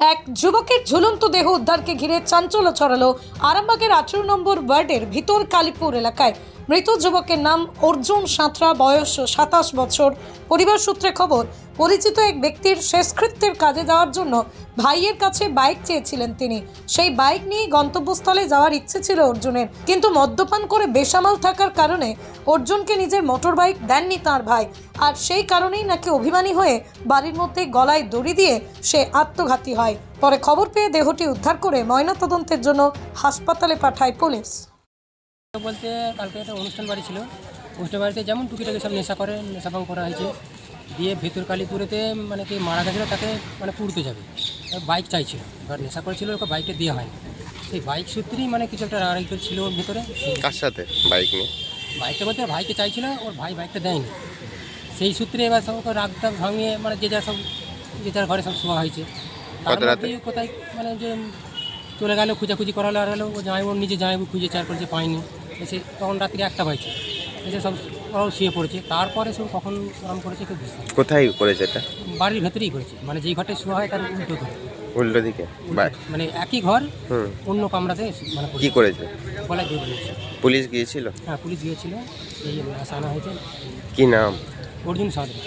এক যুবকের ঝুলন্ত দেহ উদ্ধারকে ঘিরে চাঞ্চল্য ছড়ালো আরামবাগের আঠেরো নম্বর ওয়ার্ডের ভিতর কালীপুর এলাকায়। মৃত যুবকের নাম অর্জুন সাঁতরা, বয়স সাতাশ বছর। পরিবার সূত্রে খবর, পরিচিত এক ব্যক্তির শেষকৃত্যের কাজে যাওয়ার জন্য ভাইয়ের কাছে বাইক চেয়েছিলেন তিনি। সেই বাইক নিয়ে গন্তব্যস্থলে যাওয়ার ইচ্ছে ছিল অর্জুনের। কিন্তু মদ্যপান করে বেসামাল থাকার কারণে অর্জুনকে নিজের মোটর বাইক দেননি তার ভাই। আর সেই কারণেই নাকি অভিমানী হয়ে বাড়ির মধ্যে গলায় দড়ি দিয়ে সে আত্মঘাতী হয়। পরে খবর পেয়ে দেহটি উদ্ধার করে ময়নাতদন্তের জন্য হাসপাতালে পাঠায় পুলিশ। বলতে কালকে একটা অনুষ্ঠান বাড়ি ছিল। অনুষ্ঠান বাড়িতে যেমন টুকিটাকি সব নেশা করে নেশা নেশাভাং করা হয়েছে। দিয়ে ভেতর কালীপুরেতে মানে কি মারা গেছিল তাকে মানে পুড়তে যাবে। বাইক চাইছিল। এবার নেশা করেছিল ওকে বাইকটা দেওয়া হয়নি। সেই বাইক সূত্রেই মানে কিছু একটা রাড়াই ছিল ওর ভিতরে। কার সাথে? বাইক নিয়ে? বাইকটা বলতে ভাইকে চাইছিল ওর ভাই বাইকটা দেয়নি। সেই সূত্রে এবার সব ওকে রাগটা ভাঙিয়ে মানে যে যা সব যে যার ঘরে সব শোয়া হয়েছে। কোথায় মানে যে চলে গেল খুঁজাখুঁজি করালো আর হলো ও জামাই ওর নিজে জামাই খুঁজে চার করেছে পায়নি। এসে তখন রাত্রি একটা হয়েছে এসে সব ওরাও শুয়ে পড়েছে। তারপরে সব কখন আরাম করেছে কেউ বুঝতে পারছে না। কোথায় করেছে এটা? বাড়ির ভেতরেই করেছে। মানে যেই ঘরটায় শোয়া হয় তার উল্টো ঘর। উল্টো দিকে। মানে একই ঘর হুম। অন্য কামরাতে মানে কি করেছে? গলায় ধরে নিয়েছে পুলিশ গিয়েছিল? হ্যাঁ পুলিশ গিয়েছিল। এই আনা হয়েছে। কি নাম? অর্জুন সাঁতরে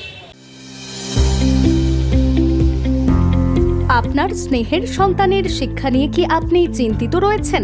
আপনার স্নেহের সন্তানের শিক্ষা নিয়ে কি আপনি চিন্তিত রয়েছেন?